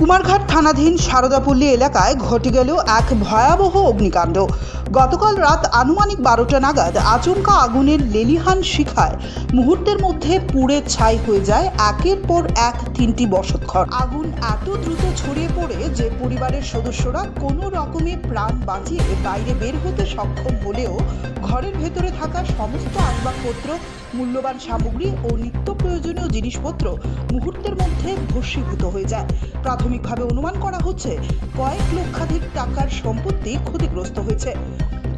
কুমারঘাট থানাধীন সারদাপল্লী এলাকায় ঘটে গেল এক ভয়াবহ অগ্নিকাণ্ড। গতকাল রাত আনুমানিক বারোটা নাগাদ আচমকা আগুনের লেলিহান শিখায়। মুহূর্তের মধ্যে পুড়ে ছাই হয়ে যায় একের পর এক তিনটি বসতঘর। আগুন এত দ্রুত ছড়িয়ে পড়ে যে পরিবারের সদস্যরা কোনো রকমে প্রাণ বাঁচিয়ে বাইরে বের হতে সক্ষম হলেও ঘরের ভেতরে থাকা সমস্ত আসবাবপত্র, মূল্যবান সামগ্রী ও নিত্য প্রয়োজনীয় জিনিসপত্র মুহূর্তের মধ্যে ভস্মীভূত হয়ে যায়। প্রাথমিকভাবে অনুমান করা হচ্ছে কয়েক লক্ষাধিক টাকার সম্পত্তি ক্ষতিগ্রস্ত হয়েছে।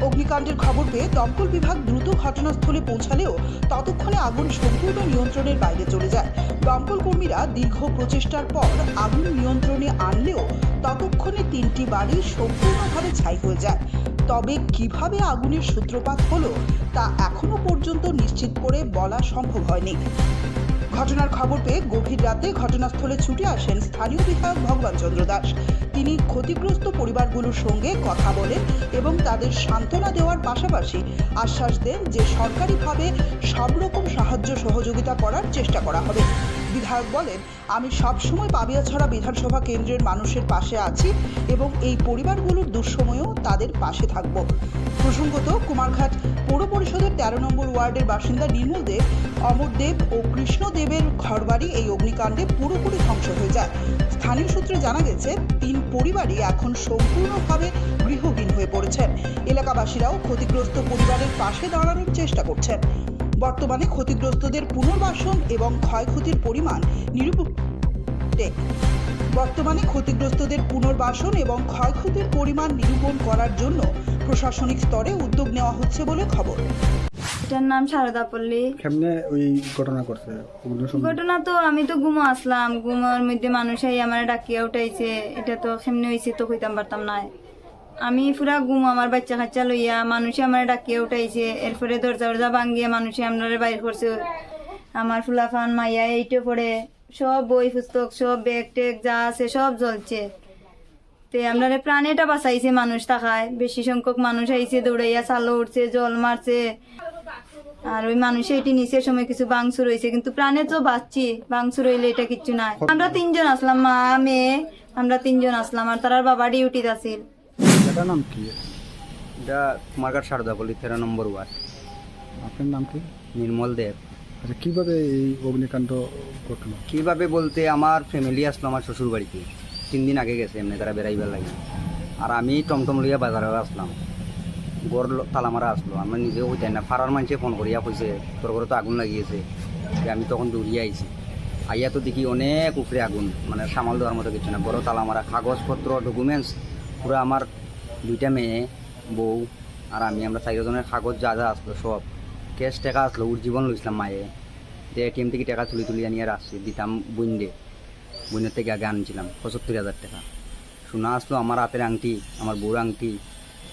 অগ্নিকাণ্ডের খবর পেয়ে দমকল বিভাগ দ্রুত ঘটনাস্থলে পৌঁছালেও ততক্ষণে আগুন সম্পূর্ণ নিয়ন্ত্রণের বাইরে চলে যায়। দমকল কর্মীরা দীর্ঘ প্রচেষ্টার পর আগুন নিয়ন্ত্রণে আনলেও ততক্ষণে তিনটি বাড়ি সম্পূর্ণভাবে ছাই হয়ে যায়। তবে কীভাবে আগুনের সূত্রপাত হলো তা এখনও পর্যন্ত নিশ্চিত করে বলা সম্ভব হয়নি। ঘটনার খবর পেয়ে গভীর রাতে ঘটনাস্থলে ছুটে আসেন স্থানীয় বিধায়ক ভগবান চন্দ্র দাস। তিনি ক্ষতিগ্রস্ত পরিবারগুলোর সঙ্গে কথা বলেন এবং তাদের সান্ত্বনা দেওয়ার পাশাপাশি আশ্বাস দেন যে সরকারিভাবে সব রকম সাহায্য সহযোগিতা করার চেষ্টা করা হবে। বিধায়ক বলেন, আমি সবসময় পাবিয়াছড়া বিধানসভা কেন্দ্রের মানুষের পাশে আছি এবং এই পরিবারগুলোর দুঃসময়েও তাদের পাশে থাকব। প্রসঙ্গত, কুমারঘাট পৌর পরিষদের তেরো নম্বর ওয়ার্ডের বাসিন্দা নির্মল দেব অমর দেব ও কৃষ্ণদেবের ঘরবাড়ি এই অগ্নিকাণ্ডে পুরোপুরি ধ্বংস হয়ে যায়। স্থানীয় সূত্রে জানা গেছে, তিন পরিবারই এখন সম্পূর্ণভাবে গৃহহীন হয়ে পড়েছেন। এলাকাবাসীরাও ক্ষতিগ্রস্ত পরিবারের পাশে দাঁড়ানোর চেষ্টা করছেন। বর্তমানে ক্ষতিগ্রস্তদের পুনর্বাসন এবং ক্ষয়ক্ষতির পরিমাণ নিরূপণ বর্তমানে ক্ষতিগ্রস্তদের পুনর্বাসন এবং ক্ষয়ক্ষতির পরিমাণ নিরূপণ করার জন্য প্রশাসনিক স্তরে উদ্যোগ নেওয়া হচ্ছে বলে খবর। এটার নাম সারদা পল্লী। কেমনে ওই ঘটনা করছে? ঘটনা তো আমি তো ঘুমো আসলাম। ঘুমোর মধ্যে মানুষ আমার ডাকিয়া উঠাইছে। এটা তো কেমনে হয়েছে তো কইতাম পারতাম না। আমি পুরা গুম আমার বাচ্চা কাচ্চা লইয়া, মানুষে আমার ডাকিয়া উঠাইছে, এরপরে দরজা দরজা ভাঙ্গিয়া মানুষে আমরা বাইর করছে। আমার ফুলাফান, মাইয়া এইটো পড়ে, সব বই পুস্তক, সব ব্যাগ টেগ যা আছে সব জ্বলছে। তে আমরা প্রাণেটা বাঁচাইছে মানুষ থাকায় বেশি সংখ্যক মানুষ আইছে দৌড়াইয়া, চালো উঠছে, জল মারছে। আর ওই মানুষে এটি নিচের সময় কিছু বাংসুর হয়েছে কিন্তু প্রাণে তো বাঁচছি বাংসুর হইলে এটা কিচ্ছু নাই। আমরা তিনজন আসলাম, মা, মেয়ে, আমরা তিনজন আসলাম, আর তার বাবা ডিউটিতে আছিল। এটার নাম কি? এটা কুমারঘাট সারদাপল্লী তেরো নম্বর ওয়ার্ড আপনার নাম কি? নির্মল দেব। আচ্ছা কীভাবে এই অগ্নিকাণ্ড ঘটলো? কীভাবে বলতে আমার ফ্যামিলি আসলো আমার শ্বশুর বাড়িতে। তিন দিন আগে গেছে এমনি তারা বেড়াইবার লাগে আর আমি টমটম লইয়া বাজারে আসলাম। গড় তালা মারা আসলো। আমি নিজেও হইতাই না ফারার মানুষে ফোন করিয়া কইছে তোর ঘরে তো আগুন লাগিয়েছে। যে আমি তখন দৌড়িয়ে আইছি। আইয়া তো দেখি অনেক উপরে আগুন মানে সামাল দেওয়ার মতো কিছু না। বড় তালা মারা কাগজপত্র ডকুমেন্টস পুরো আমার দুইটা মেয়ে বউ আর আমি। আমরা চারজনের কাগজ যা যা আসলো সব। ক্যাশ টাকা আসলো উজ্জীবন লইছিলাম মায়ে যে এটিএম থেকে টাকা তুলি তুলি আনিয়ে রাখছি দিতাম বইন্ডে বইনের থেকে আগে আনছিলাম পঁচাত্তর হাজার টাকা। সোনা আসলো আমার হাতের আংটি আমার বউর আংটি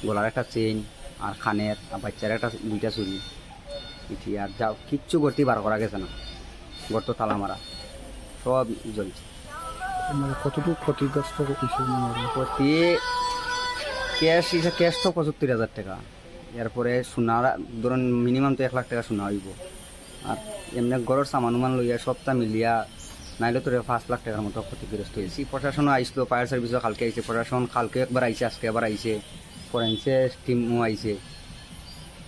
গলার একটা চেইন আর খানের আর বাচ্চার একটা দুইটা চুরি ইটি আর যা কিচ্ছু করতেই বার করা গেছে না। গর্ত তালা মারা। সব জ্বলছে। মানে কতটুকু ক্ষতিগ্রস্ত কিছু প্রতি ক্যাশ হিসেবে ক্যাশ তো পঁচাত্তর হাজার টাকা। এরপরে সোনা, ধরুন মিনিমাম তো এক লাখ টাকা সোনা হইব। আর এমনি ঘরের সামান উমান লইয়া সবটা মিলিয়া, নাইলে তোর পাঁচ লাখ টাকার মতো ক্ষতিগ্রস্ত হয়েছি প্রশাসনও আইসলো, ফায়ার সার্ভিসও কালকে আইছে, প্রশাসন কালকে একবার আইছে, আজকে একবার আইছে। ফরেন্সিক টিমও আইছে।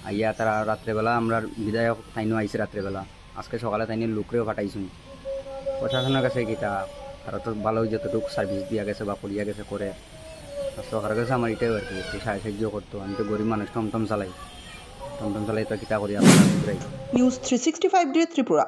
আইয়া তারা রাত্রেবেলা আমরা বিধায়ক তাইনও আইছে রাত্রেবেলা। আজকে সকালে তাইনি লোকরেও পাঠাইছুন। প্রশাসনের কাছে কিটা তারা তো ভালো যতটুকু সার্ভিস দিয়া গেছে বা করিয়া গেছে করে। সরকারের কাছে আমার এটাই আর কি একটু সাহায্য করতো আমি তো গরিব মানুষ টমটম চালাই টমটম চালাই তো কিতা করি আমরা news three sixty five day Tripura